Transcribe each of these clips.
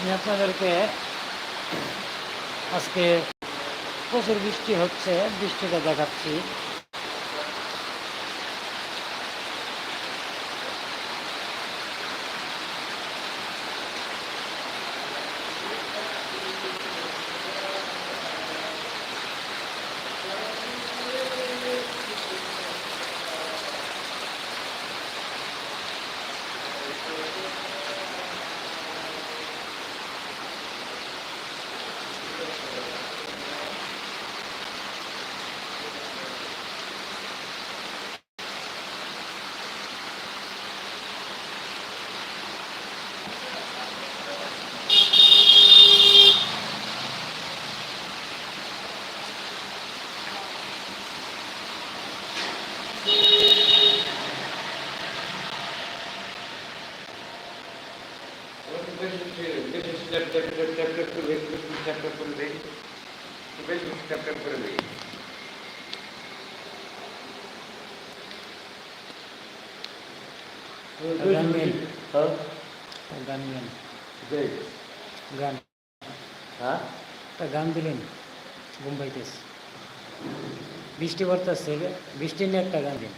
আমি আপনাদেরকে আজকে প্রচুর বৃষ্টি হচ্ছে বৃষ্টিটা দেখাচ্ছি। গান গাইন গান গান গান একটা গান দিলেন মুম্বাইতেছে বৃষ্টি পড়তেছে বৃষ্টি নিয়ে একটা গান দিন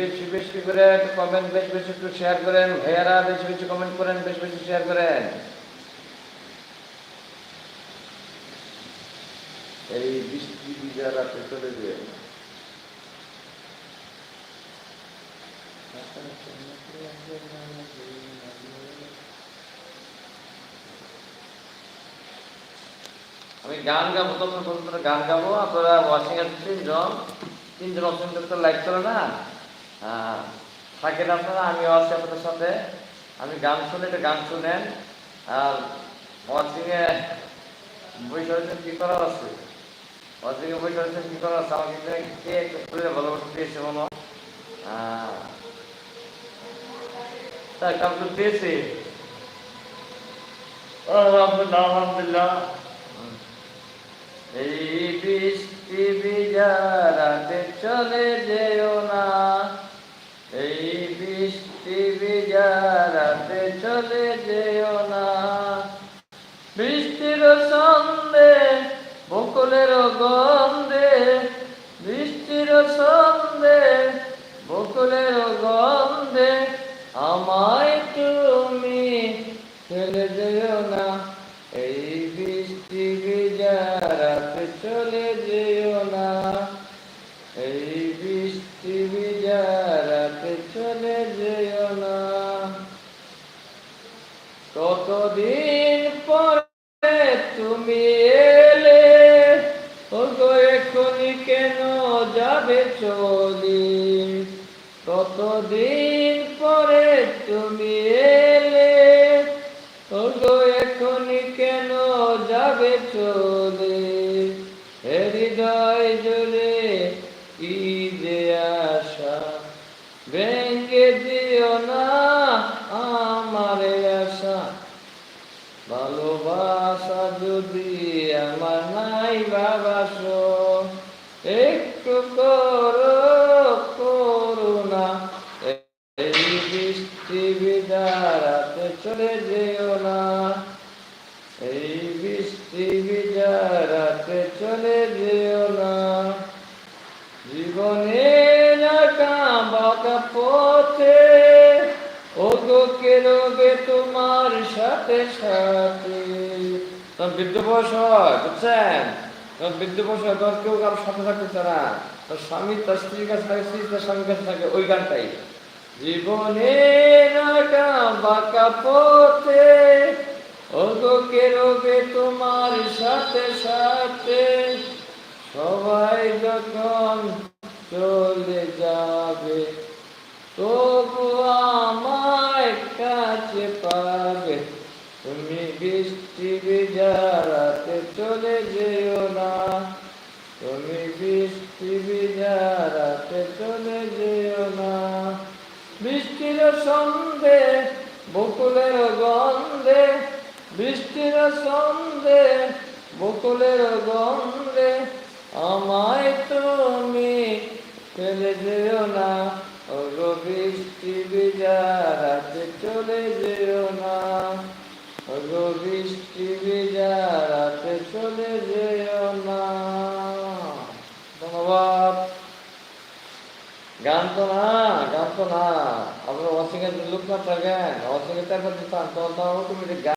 বেশি বেশি করে কমেন্ট বেশি বেশি একটু শেয়ার করেন, ভাইয়ারা বেশি বেশি কমেন্ট করেন, বেশি বেশি শেয়ার করেন। এই বৃষ্টি রাতে চলে যায় আমি গান গাবো বন্ধুরা গান গাবো, আপনারা ওয়াশিং আছে তিনজন। তিনজন করে লাইক করে না। থাকেন আপনারা আমিও আছি আপনাদের সাথে। আমি গান শুনে একটা গান শুনেন। আর ওয়াশিংয়ে বসে রয়েছেন কি করার আছে? ওয়াশিংয়ে বসে রয়েছেন কি করার আছে? আমাকে কে একটু শরীরে ভালোবাসা দিয়েছে মনে হয়? হ্যাঁ। কাউকে দিয়েছে আলহামদুলিল্লাহ আলহামদুলিল্লাহ। এই বৃষ্টি বিজারাতে চলে যেও না এই বৃষ্টি বিজারাতে চলে যেও না। বৃষ্টির সন্ধে বকুলের গন্ধে বৃষ্টির সন্ধে বকুলের গন্ধে আমায় তুমি ফেলে যেও না এই বৃষ্টি বিজারাতে চলে যেও না এই বৃষ্টি বিজারাতে চলে যেও না কতদিন পরে তুমি এলে ও গো এখনই কেন যাবে চলি? কতদিন পরে তুমি এলে ও গো এখনই কেন যাবে চলে? যদি আমার নাই বাবাসো একটু করো করুণা এই বৃষ্টি বিদারাতে চলে যেও না। এই বৃষ্টি বিদারাতে চলে যেও না। জীবনে একা বাঁকা পথে ও গো কেরোবে তোমার সাথে সাথে। তখন বৃদ্ধ বয়স হয়, বুঝছেন? তখন বৃদ্ধ বয়স হয় তখন কেউ কারোর সাথে থাকতে চায় না। তার স্বামী, তার স্ত্রীর কাছে থাকে, স্ত্রী তার স্বামীর কাছে থাকে, ওই গানটাই। জীবনে একা বাঁকা পথে ও গো কেরোবে তোমার সাথে সাথে? সবাই যখন চলে যাবে, তবু আমায় কাছে পাবে তুমি বৃষ্টি বিজারাতে চলে যেও না। তুমি বৃষ্টি বিজারাতে চলে যেও না। বৃষ্টির সন্ধে, বকুলের গন্ধে, বৃষ্টির সন্ধে, বকুলের গন্ধে আমায় তুমি ফেলে যেও না ও গো বৃষ্টি ভিজা রাতে চলে যেও না ও গো বৃষ্টি ভিজা রাতে চলে যেও না ধন্যবাদ গান তো না গান তো না আপনার ওয়াশিং লোক না থাকেন ওয়াশিং তার দিতাম তখন তো অটোমেটিক